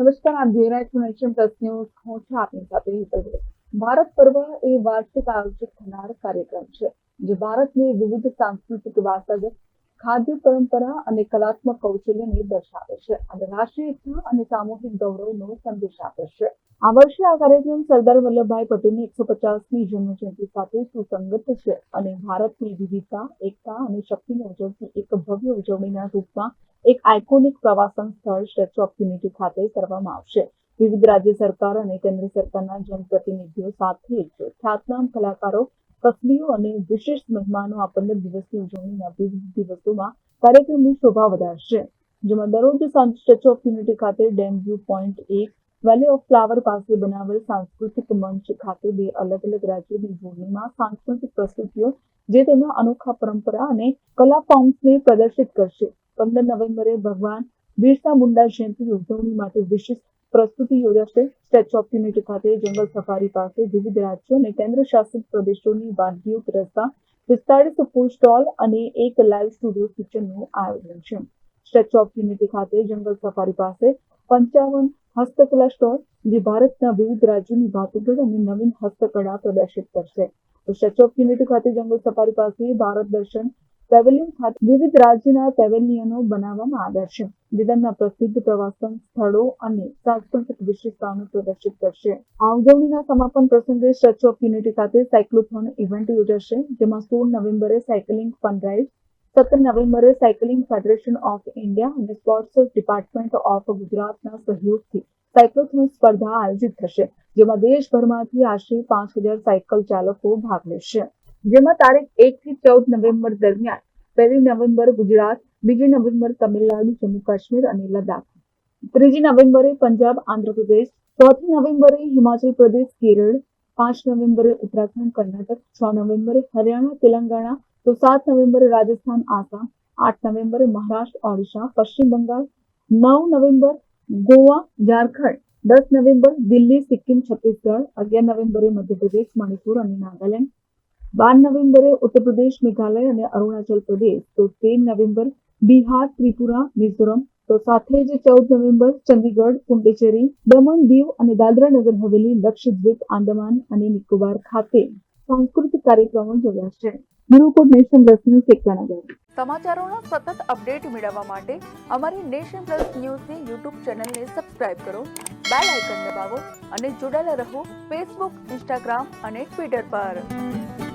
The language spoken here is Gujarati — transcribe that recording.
નમસ્કાર, આપ જોઈ રહ્યા છો નેશન પ્લસ ન્યૂઝ હું છું આપની સાથે હિતલ. ભારત પર્વ એ વાર્ષિક આયોજિત થનાર કાર્યક્રમ છે, જે ભારતની વિવિધ સાંસ્કૃતિક વારસાગત ખાદ્ય પરંપરા અને કલાત્મક કૌશલ્યને દર્શાવે છે અને રાષ્ટ્રીય અને સામૂહિક ગૌરવનો સંદેશ આપે છે. આ વર્ષે આ કાર્યક્રમ સરદાર વલ્લભભાઈ પટેલની એકસો પચાસમી જન્મજયંતિ સાથે સુસંગત છે અને ભારતની વિવિધતા, એકતા અને શક્તિને ઉજવતી એક ભવ્ય ઉજવણીના રૂપમાં એક આઇકોનિક પ્રવાસન સ્થળ સ્ટેચ્યુ ઓફ યુનિટી ખાતે કરવામાં આવશે. વિવિધ રાજ્ય સરકાર અને કેન્દ્ર સરકારના જનપ્રતિનિધિઓ સાથે ખ્યાતનામ કલાકારો કસબીઓ અને વિશેષ મહેમાનો આ પંદર દિવસની ઉજવણીના વિવિધ દિવસોમાં કાર્યક્રમની શોભા વધારશે. જેમાં દરરોજ સાંજે સ્ટેચ્યુ ઓફ યુનિટી ખાતે ડેમ વ્યૂ પોઈન્ટ એક, વેલી ઓફ ફ્લાવર પાસે બનાવેલ સાંસ્કૃતિક મંચ ખાતે બે અલગ અલગ રાજ્યોની જોડણીમાં સાંસ્કૃતિક પ્રસ્તુતિઓ, જે તેમના અનોખા પરંપરા અને કલા ફોર્મ્સને પ્રદર્શિત કરશે. પંદર નવેમ્બરે ભગવાન બિરસા મુંડા જયંતિની ઉજવણી માટે વિશિષ્ટ પ્રસ્તુતિ યોજાશે. સ્ટેચ્યુ ઓફ યુનિટી ખાતે, જંગલ સફારી પાસે વિવિધ રાજ્યો અને કેન્દ્ર શાસિત પ્રદેશોની વાનગીઓ પીરસતા પિસ્તાળીસ ફૂડ સ્ટોલ અને એક લાઇવ સ્ટુડિયો કિચનનું આયોજન છે. સ્ટેચ્યુ ઓફ યુનિટી ખાતે, જંગલ સફારી પાસે પંચાવન હસ્તકલા સ્ટોલ જે ભારતના વિવિધ રાજ્યોની ભાતીગળ અને નવીન હસ્તકળા પ્રદર્શિત કરશે. તો સ્ટેચ્યુ ઓફ યુનિટી ખાતે, જંગલ સફારી પાસે ભારત દર્શન પેવેલિયન ખાતે વિવિધ રાજ્યના પેવેલિયનો બનાવવામાં આવ્યા છે, જે પ્રસિદ્ધ પ્રવાસન સ્થળો અને સાંસ્કૃતિક વિશેષતાઓને પ્રદર્શિત કરશે. આ ઉજવણીના સમાપન પ્રસંગે સ્ટેચ્યુ ઓફ યુનિટી સાથે સાયક્લોથોન ઇવેન્ટ યોજાશે, જેમાં સોળ નવેમ્બરે સાયકલિંગ ફન રાઇડ સત્તર નવેમ્બરે સાયકલિંગ ફેડરેશન ઓફ ઇન્ડિયા અને સ્પોર્ટ્સ ડિપાર્ટમેન્ટ ઓફ ગુજરાતના સહયોગથી સાયક્લોથોન સ્પર્ધા આયોજિત થશે, જેમાં દેશભરમાંથી આશરે પાંચ હજાર સાયકલ ચાલકો ભાગ લેશે. જેમાં તારીખ એક થી ચૌદ નવેમ્બર દરમિયાન, પહેલી નવેમ્બર ગુજરાત, બીજી નવેમ્બર તમિલનાડુ, જમ્મુ કાશ્મીર અને લદ્દાખ. ત્રીજી નવેમ્બરે પંજાબ, આંધ્રપ્રદેશ, ચોથી નવેમ્બરે હિમાચલ પ્રદેશ, કેરળ, પાંચ નવેમ્બરે ઉત્તરાખંડ, કર્ણાટક, છ નવેમ્બરે હરિયાણા, તેલંગાણા, તો સાત નવેમ્બરે રાજસ્થાન, આસામ, આઠ નવેમ્બરે મહારાષ્ટ્ર, ઓડિશા, પશ્ચિમ બંગાળ, નવ નવેમ્બર ગોવા, ઝારખંડ, દસ નવેમ્બર દિલ્હી, સિક્કિમ, છત્તીસગઢ, અગિયાર નવેમ્બરે મધ્યપ્રદેશ, મણિપુર અને નાગાલેન્ડ બાર નવેમ્બરે ઉત્તર પ્રદેશ, મેઘાલય અને અરુણાચલ પ્રદેશ. તો તેર નવેમ્બર બિહાર, ત્રિપુરા, મિઝોરમ. તો સાથે જ ચૌદ નવેમ્બર ચંદીગઢ, પુંડેચેરી દમણ દીવ અને દાદરા નગર હવેલી, લક્ષદ્વીપ, આંદામાન અને નિકોબાર ખાતે સાંસ્કૃતિક કાર્યક્રમો યોજાશે bureau nation plus news Ektanagar. સમાચારોના સતત અપડેટ મેળવવા માટે અમારી નેશન પ્લસ ન્યૂઝની યુટ્યુબ ચેનલને સબસ્ક્રાઇબ કરો, બેલ આઇકન દબાવો અને જોડાયેલા રહો ફેસબુક, ઇન્સ્ટાગ્રામ અને ટ્વિટર પર.